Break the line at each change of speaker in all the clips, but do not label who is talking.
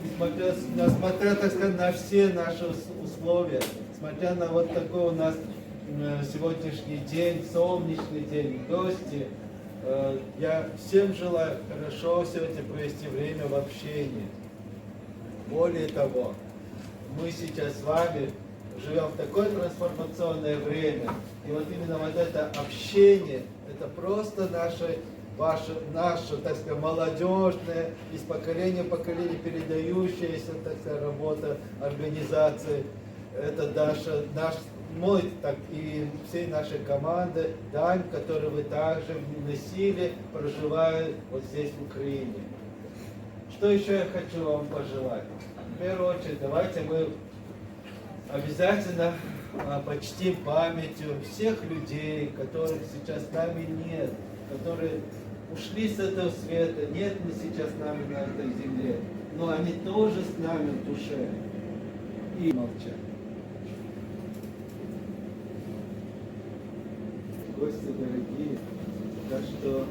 Несмотря, несмотря, так сказать, на все наши ус- условия, смотря на вот такой у нас м, сегодняшний день, солнечный день, гости, э, я всем желаю хорошо сегодня провести время в общении. Более того, мы сейчас с вами живем в такое трансформационное время, и вот именно вот это общение, это просто наше, ваше, наше, так сказать, молодежное, из поколения в поколение передающаяся, так сказать, работа организации. Это наша, наш, мой, так и всей нашей команды, дань, которую вы также вносили, проживая вот здесь, в Украине. Что еще я хочу вам пожелать? В первую очередь, давайте мы обязательно а, почтим памятью всех людей, которых сейчас с нами нет, которые ушли с этого света, нет мы сейчас с нами на этой земле, но они тоже с нами в душе. И молчать. Гости дорогие, так что,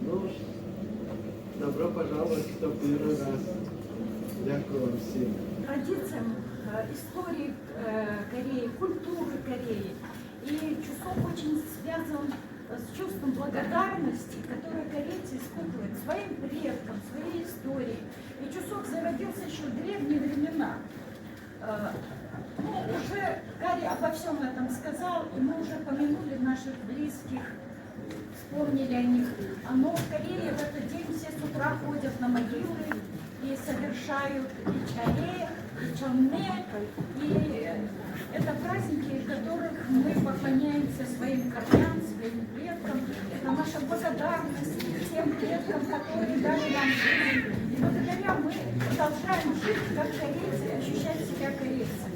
ну, добро пожаловать, кто первый раз. Дякую вам всім.
традициям э, истории э, Кореи, культуры Кореи. И Чусок очень связан с чувством благодарности, которое корейцы испытывают своим предкам, своей истории. И Чусок зародился еще в древние времена. Э, Ну, уже Гарри обо всем этом сказал, и мы уже помянули наших близких, вспомнили о них. А Но в Корее в этот день все с утра ходят на могилы и совершают и чаре, и чонне, и это праздники, в которых мы поклоняемся своим корням, своим предкам. Это наша благодарность тем предкам, которые дали нам жизнь. И благодаря мы продолжаем жить как корейцы, ощущать себя корейцами.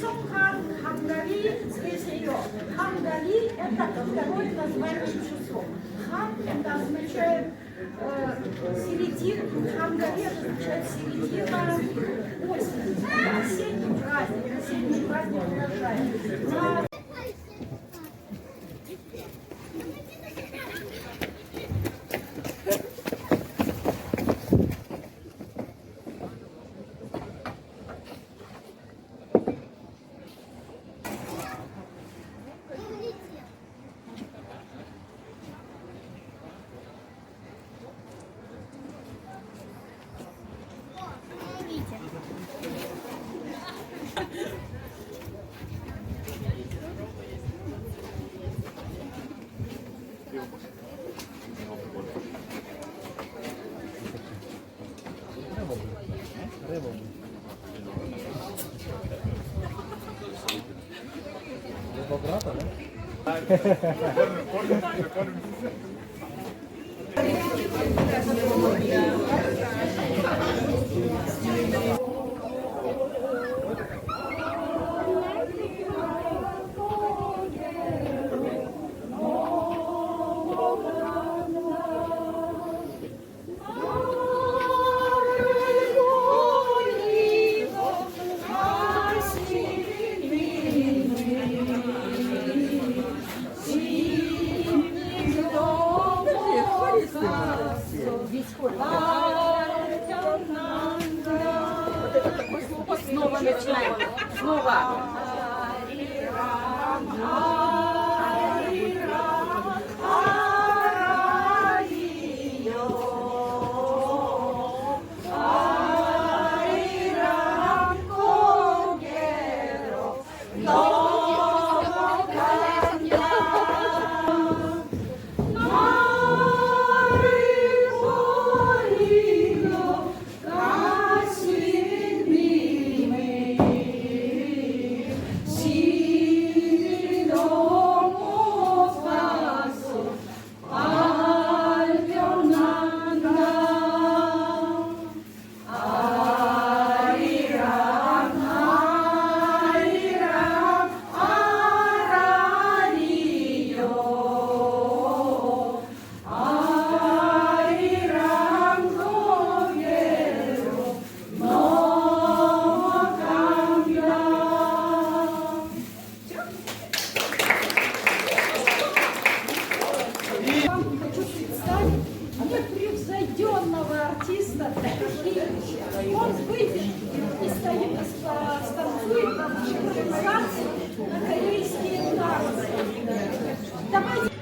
Цохан Хангари здесь ее. Хангари – это второе название часов. Хан – это означает э, середину. Хангари – означает середина Осенний праздник, осенний праздник Dobra, tak?
Снова начинаем. Снова.
представить
непревзойденного артиста Он выйдет и
стоит, станцует на импровизации на корейские танцы. Давайте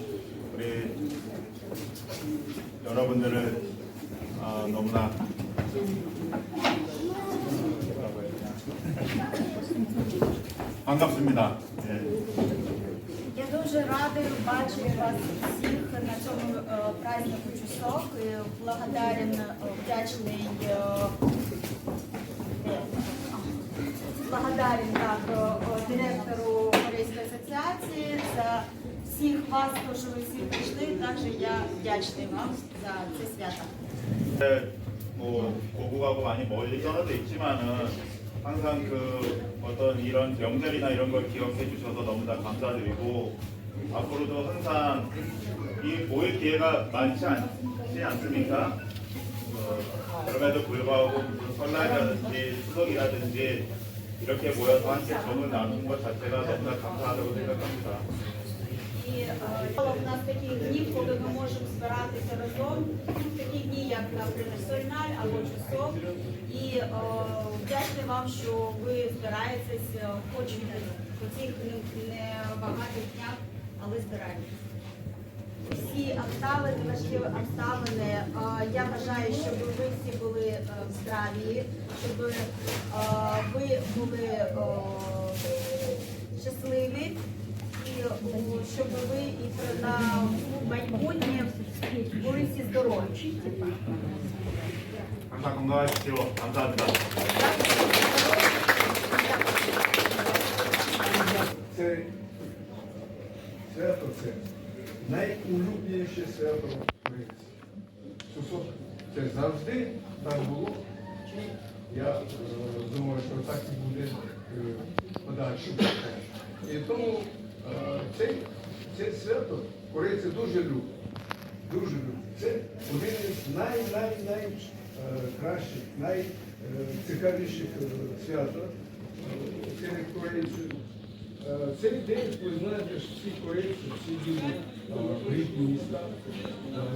우리 여러분들을 어, 너무나 반갑습니다. 예.
Я дуже радий бачити вас всіх на цьому е, празднику часок. І благодарен, е, вдячний е, е, благодарен так, е, директору Корейської асоціації за всіх вас, то, що ви всі прийшли. Також я вдячний вам за це свято.
네, 뭐 고국하고 많이 멀리 떨어져 있지만은 항상 그 어떤 이런 명절이나 이런 걸 기억해 주셔서 너무나 감사드리고 앞으로도 항상 이 모일 기회가 많지 않지 않습니까? 어, 그럼에도 불구하고 무슨 설날이라든지 추석이라든지 이렇게 모여서 함께 정을 나누는 것 자체가 너무나 감사하다고 생각합니다.
І е, в нас такі дні, коли ми можемо збиратися разом, такі дні, як наприклад, Сольналь або часок. І е, вдячний вам, що ви збираєтесь, е, хоч і по цих небагатих днях, але збираєтесь. Всі обставини, важливі обставини. е, Я бажаю, щоб ви всі були е, здраві, щоб е, ви були е, щасливі І о, щоб ви і про- на майбутнє були всі здорові.
항상 건강하십시오. 감사합니다.
Це свято це найулюбленіше свято в Українці. Сусок це завжди так було. І я е, думаю, що так і буде е, подальше. І тому е, це, це свято корейці дуже люблять. Дуже люблять. Це один із най-най-най е, найцікавіших е, свято е, серед корейців. Цей день, ви знаєте, всі корейці, всі в рідні міста,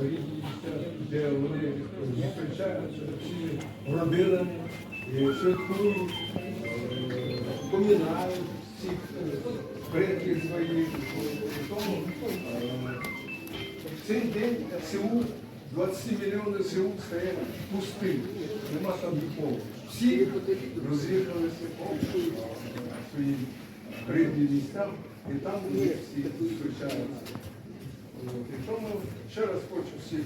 рідні міста, де вони зустрічаються всі родинами, святкують, поминають всіх предків своїх. Тому в цей день Сеул 20 мільйони село стає пустим, нема там нікого. Всі роз'їхалися по своїм рідним містам, і там вони всі зустрічаються. І тому ще раз хочу всіх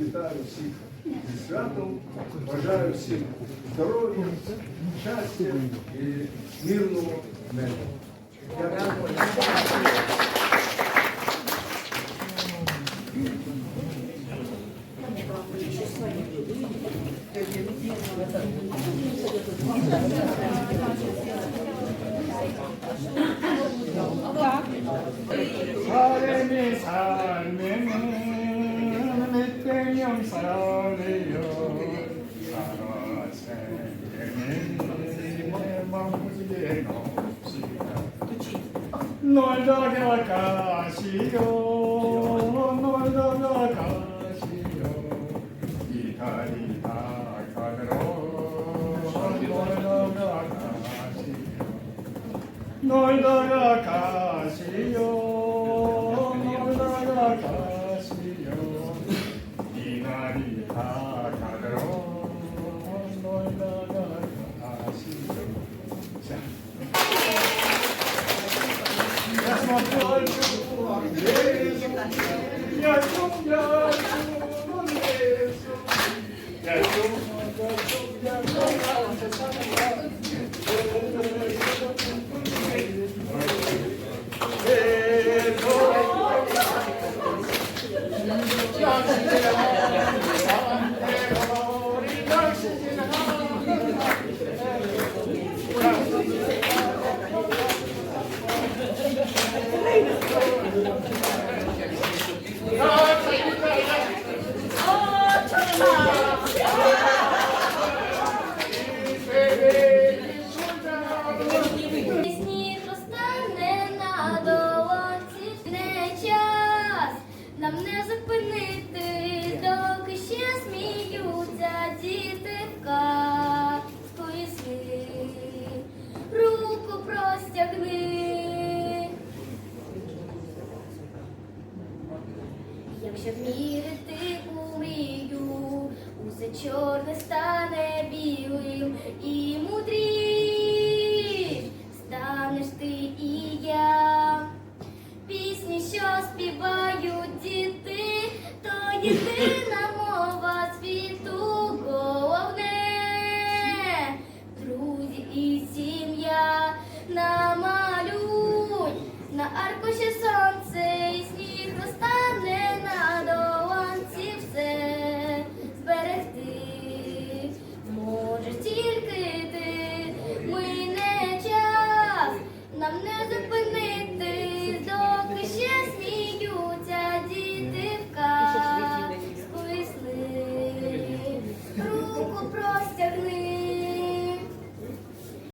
вітаю всіх зі святом, бажаю всім здоров'я, щастя і мирного неба.
てのノイドラガカシよ。ノイドラガ усе чорне